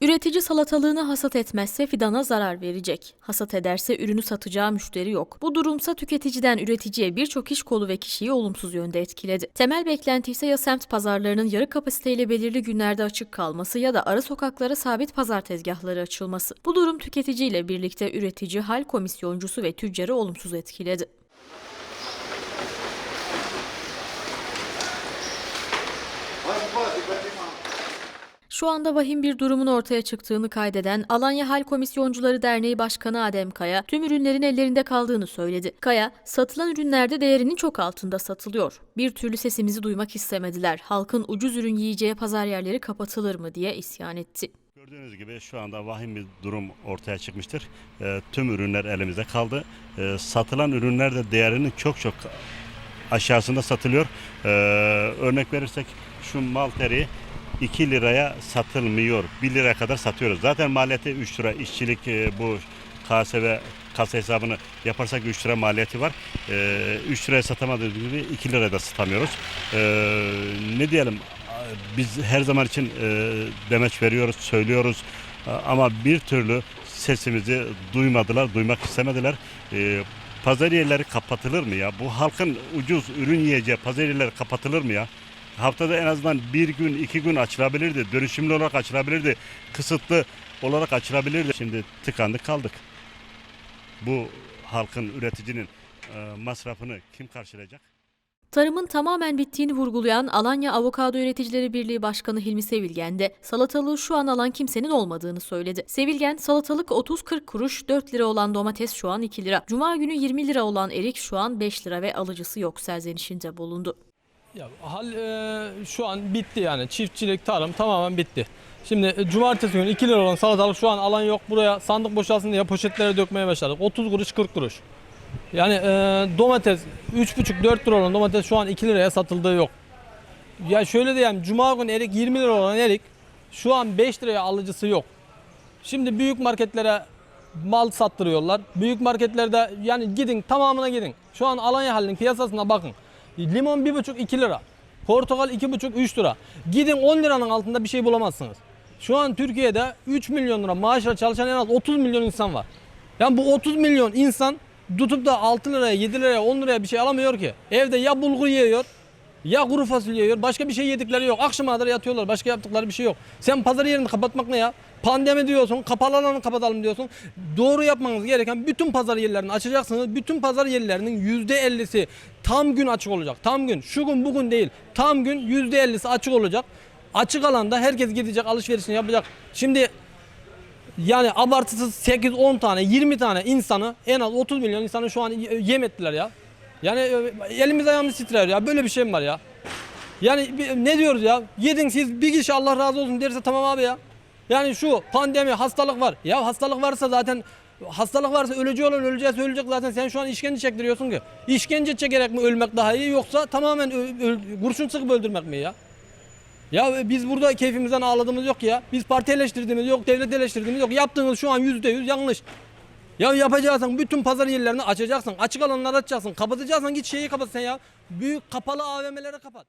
Üretici salatalığını hasat etmezse fidana zarar verecek. Hasat ederse ürünü satacağı müşteri yok. Bu durumsa tüketiciden üreticiye birçok iş kolu ve kişiyi olumsuz yönde etkiledi. Temel beklenti ise ya semt pazarlarının yarı kapasiteyle belirli günlerde açık kalması ya da ara sokaklara sabit pazar tezgahları açılması. Bu durum tüketiciyle birlikte üretici, hal komisyoncusu ve tüccarı olumsuz etkiledi. Şu anda vahim bir durumun ortaya çıktığını kaydeden Alanya Hal Komisyoncuları Derneği Başkanı Adem Kaya, tüm ürünlerin ellerinde kaldığını söyledi. Kaya, satılan ürünlerde değerinin çok altında satılıyor. Bir türlü sesimizi duymak istemediler. Halkın ucuz ürün yiyeceği pazar yerleri kapatılır mı diye isyan etti. Gördüğünüz gibi şu anda vahim bir durum ortaya çıkmıştır. E, tüm ürünler elimizde kaldı. E, satılan ürünler de değerinin çok çok aşağısında satılıyor. E, örnek verirsek şu mal teriği 2 liraya satılmıyor. 1 liraya kadar satıyoruz. Zaten maliyeti 3 lira. İşçilik e, bu KSV kasa hesabını yaparsak 3 lira maliyeti var. E, 3 liraya satamadığımız gibi 2 liraya da satamıyoruz. E, ne diyelim biz her zaman için e, demeç veriyoruz, söylüyoruz E, ama bir türlü sesimizi duymadılar, duymak istemediler. Pazar yerleri kapatılır mı ya? Bu halkın ucuz ürün yiyeceği pazar yerleri kapatılır mı ya? Haftada en azından bir gün, iki gün açılabilirdi. Dönüşümlü olarak açılabilirdi. Kısıtlı olarak açılabilirdi. Şimdi tıkandık kaldık. Bu halkın, üreticinin e, masrafını kim karşılayacak? Tarımın tamamen bittiğini vurgulayan Alanya Avokado Üreticileri Birliği Başkanı Hilmi Sevilgen de salatalığı şu an alan kimsenin olmadığını söyledi. Sevilgen, salatalık 30-40 kuruş, 4 lira olan domates şu an 2 lira. Cuma günü 20 lira olan erik şu an 5 lira ve alıcısı yok serzenişinde bulundu. Ya hal e, şu an bitti yani. Çiftçilik, tarım tamamen bitti. Şimdi e, cumartesi günü 2 lira olan salatalık şu an alan yok. Buraya sandık boşalsın diye poşetlere dökmeye başladık. 30 kuruş 40 kuruş. Yani e, domates 3,5-4 lira olan domates şu an 2 liraya satıldığı yok. Ya şöyle diyeyim cuma günü erik 20 lira olan erik şu an 5 liraya alıcısı yok. Şimdi büyük marketlere mal sattırıyorlar. Büyük marketlerde yani gidin tamamına gidin. Şu an Alanya halinin piyasasına bakın. Limon 1,5-2 lira. Portakal 2,5-3 lira. Gidin 10 liranın altında bir şey bulamazsınız. Şu an Türkiye'de 3 milyon lira maaşla çalışan en az 30 milyon insan var. Yani bu 30 milyon insan tutup da 6 liraya, 7 liraya, 10 liraya bir şey alamıyor ki. Evde ya bulgur yiyor, ya kuru fasulye yiyor. Başka bir şey yedikleri yok. Akşama kadar yatıyorlar. Başka yaptıkları bir şey yok. Sen pazar yerini kapatmak ne ya? Pandemi diyorsun, kapalı alanı kapatalım diyorsun. Doğru yapmanız gereken bütün pazar yerlerini açacaksınız. Bütün pazar yerlerinin %50'si tam gün açık olacak. Tam gün. Şu gün bugün değil. Tam gün %50'si açık olacak. Açık alanda herkes gidecek, alışverişini yapacak. Şimdi yani abartısız 8-10 tane, 20 tane insanı en az 30 milyon insanı şu an yem ettiler ya. Yani e, elimiz ayağımız titrer ya. Böyle bir şey mi var ya? Yani ne diyoruz ya? Yedin siz bir kişi Allah razı olsun derse tamam abi ya. Yani şu pandemi, hastalık var. Ya hastalık varsa zaten hastalık varsa öleceği olan öleceğiz ölecek zaten. Sen şu an işkence çektiriyorsun ki. İşkence çekerek mi ölmek daha iyi yoksa tamamen kurşun sıkıp öldürmek mi ya? Ya biz burada keyfimizden ağladığımız yok ya. Biz parti eleştirdiğimiz yok, devlet eleştirdiğimiz yok. Yaptığınız şu an yüzde yüz yanlış. Ya yapacaksın bütün pazar yerlerini açacaksın. Açık alanları açacaksın. Kapatacaksın git şeyi kapat sen ya. Büyük kapalı AVM'leri kapat.